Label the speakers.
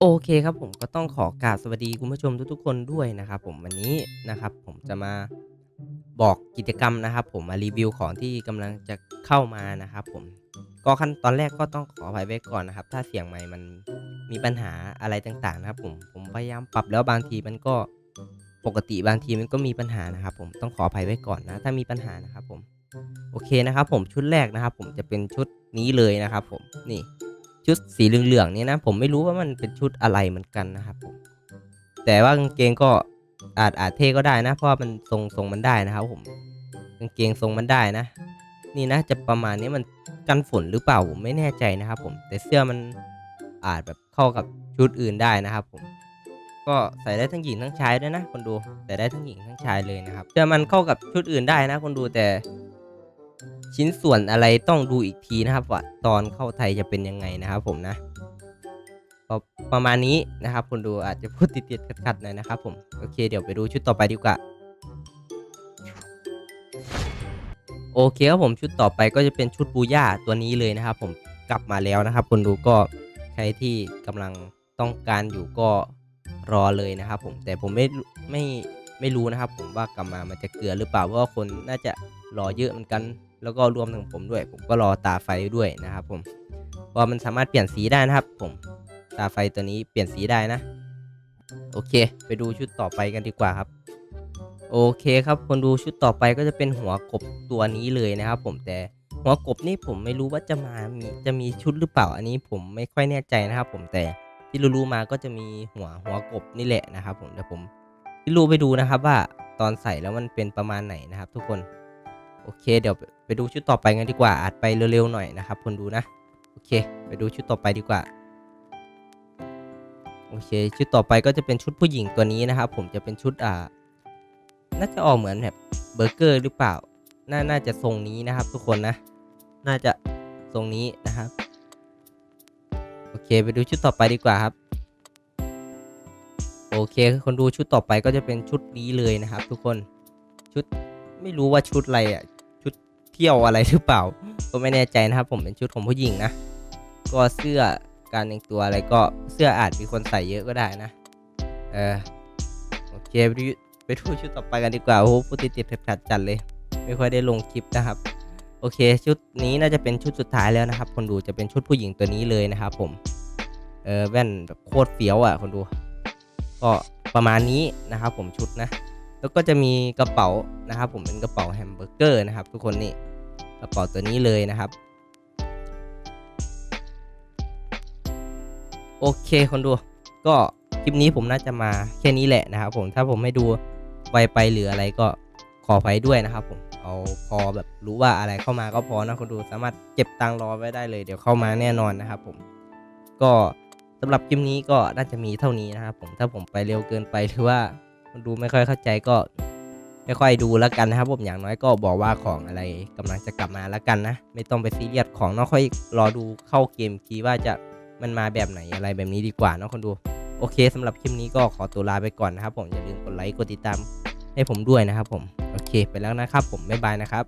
Speaker 1: โอเคครับผมก็ต้องขอกราบสวัสดีคุณผู้ชมทุกๆคนด้วยนะครับผมวันนี้นะครับ ผมจะมาบอกกิจกรรมนะครับ ผมมารีวิวของที่กำลังจะเข้ามานะครับ ผมก็ขั้นตอนแรกก็ต้องขออภัยไว้ก่อนนะครับ ถ้าเสียงไมค์มันมีปัญหาอะไรต่างๆนะครับ ผมผมพยายามปรับแล้วบางทีมันก็ปกติบางทีมันก็มีปัญหานะครับ ผมต้องขออภัยไว้ก่อนนะ ถ้ามีปัญหานะครับ ผมโอเคนะครับ ผมชุดแรกนะครับ ผมจะเป็นชุดนี้เลยนะครับ ผมนี่ ชุดสีเหลืองๆนี่นะ ผมไม่รู้ว่ามันเป็นชุดอะไรเหมือนกันนะครับผมแต่ว่ากางเกงก็อาจอาจเท่ก็ได้นะ เพราะว่ามันทรงทรงมันได้นะครับ ผมกางเกงทรงมันได้นะ นี่นะจะประมาณนี้มันกันฝนหรือเปล่าผมไม่แน่ใจนะครับ ผมแต่เสื้อมันอาจแบบเข้ากับชุดอื่นได้นะครับ ผม ก็ใส่ได้ทั้งหญิงทั้งชายด้วยนะคนดูใส่ได้ทั้งหญิงทั้งชายเลยนะครับเสื้อมันเข้ากับชุดอื่นได้นะ คนดูแต่ ชิ้นส่วนอะไรต้องดูอีกทีนะครับว่าตอนเข้าไทยจะเป็นยังไงนะครับผมนะประมาณนี้นะครับคนดูอาจจะพูดติดๆขัดๆหน่อยนะครับผมโอเคเดี๋ยวไปดูชุดต่อไปดีกว่าโอเคครับผมชุดต่อไปก็จะเป็นชุดบูย่าตัวนี้เลยนะครับผมกลับมาแล้วนะครับคนดูก็ใครที่กำลังต้องการอยู่ก็รอเลยนะครับผมแต่ผมไม่ไม่ไม่รู้นะครับ ผมว่ากลับมามันจะเกลือหรือเปล่าเพราะว่าคนน่าจะรอเยอะเหมือนกัน แล้วก็รวมถึงผมด้วย ผมก็รอตาไฟด้วยนะครับผมเพราะมันสามารถเปลี่ยนสีได้นะครับ ผมตาไฟตัวนี้เปลี่ยนสีได้นะ โอเค ไปดูชุดต่อไปกันดีกว่าครับ โอเคครับคนดูชุดต่อไปก็จะเป็นหัวกบตัวนี้เลยนะครับ ผมแต่หัวกบนี่ผมไม่รู้ว่าจะมามีจะมีชุดหรือเปล่าอันนี้ผมไม่ค่อยแน่ใจนะครับ ผมแต่ที่รู้ๆมาก็จะมีหัวหัวกบนี่แหละนะครับ ผมเดี๋ยวผมที่รู้ไปดูนะครับว่าตอนใส่แล้วมันเป็นประมาณไหนนะครับ ทุกคน โอเค เดี๋ยวไปดูชุดต่อไปกันดีกว่าอาจไปเร็วๆหน่อยนะครับคนดูนะ โอเค ไปดูชุดต่อไปดีกว่า โอเค ชุดต่อไปก็จะเป็นชุดผู้หญิงตัวนี้นะครับ ผมจะเป็นชุดอ่า น่าจะออกเหมือนแบบเบอร์เกอร์หรือเปล่า น่า น่าจะทรงนี้นะครับ ทุกคนนะ น่าจะทรงนี้นะครับ โอเค ไปดูชุดต่อไปดีกว่าครับ โอเค คนดูชุดต่อไปก็จะเป็นชุดนี้เลยนะครับ ทุกคน ชุดไม่รู้ว่าชุดอะไรอะ เที่ยวอะไรหรือเปล่า ก็ไม่แน่ใจนะครับผมเป็นชุดของผู้หญิงนะ ก็เสื้อการแต่งตัวอะไรก็เสื้ออาจมีคนใส่เยอะก็ได้นะ เออโอเคไปดูไปดูชุดต่อไปกันดีกว่าโอ้โหพูดติดติดๆขัดๆจัดเลย ไม่ค่อยได้ลงคลิปนะครับ โอเค ชุดนี้น่าจะเป็นชุดสุดท้ายแล้วนะครับ คนดูจะเป็นชุดผู้หญิงตัวนี้เลยนะครับผม เออแว่นแบบโคตรเฟี้ยวอะคนดู ก็ประมาณนี้นะครับผมชุดนะ แล้วก็จะมีกระเป๋านะครับ ผมเป็นกระเป๋าแฮมเบอร์เกอร์นะครับ ทุกคนนี่กระเป๋าตัวนี้เลยนะครับ โอเคคนดู ก็คลิปนี้ผมน่าจะมาแค่นี้แหละนะครับ ผมถ้าผมไม่ดูไวไปหรืออะไรก็ขอไปด้วยนะครับ ผมเอาพอแบบรู้ว่าอะไรเข้ามาก็พอนะคนดูสามารถเก็บตังค์รอไว้ได้เลย เดี๋ยวเข้ามาแน่นอนนะครับ ผมก็สำหรับคลิปนี้ก็น่าจะมีเท่านี้นะครับ ผมถ้าผมไปเร็วเกินไปหรือว่า คนดูไม่ค่อยเข้าใจก็ไม่ค่อยดูแล้วกันนะครับผมอย่างน้อยก็บอกว่าของอะไรกำลังจะกลับมาแล้วกันนะ ไม่ต้องไปซีเรียสของเนอกค่อยรอดูเข้าเกมคีว่าจะมันมาแบบไหนอะไรแบบนี้ดีกว่าเนาะคนดูโอเคสำหรับคลิปนี้ก็ขอตัวลาไปก่อนนะครับผมอย่าลืมกดไลค์กดติดตามให้ผมด้วยนะครับผมโอเคไปแล้วนะครับผมบ๊ายบายนะครับ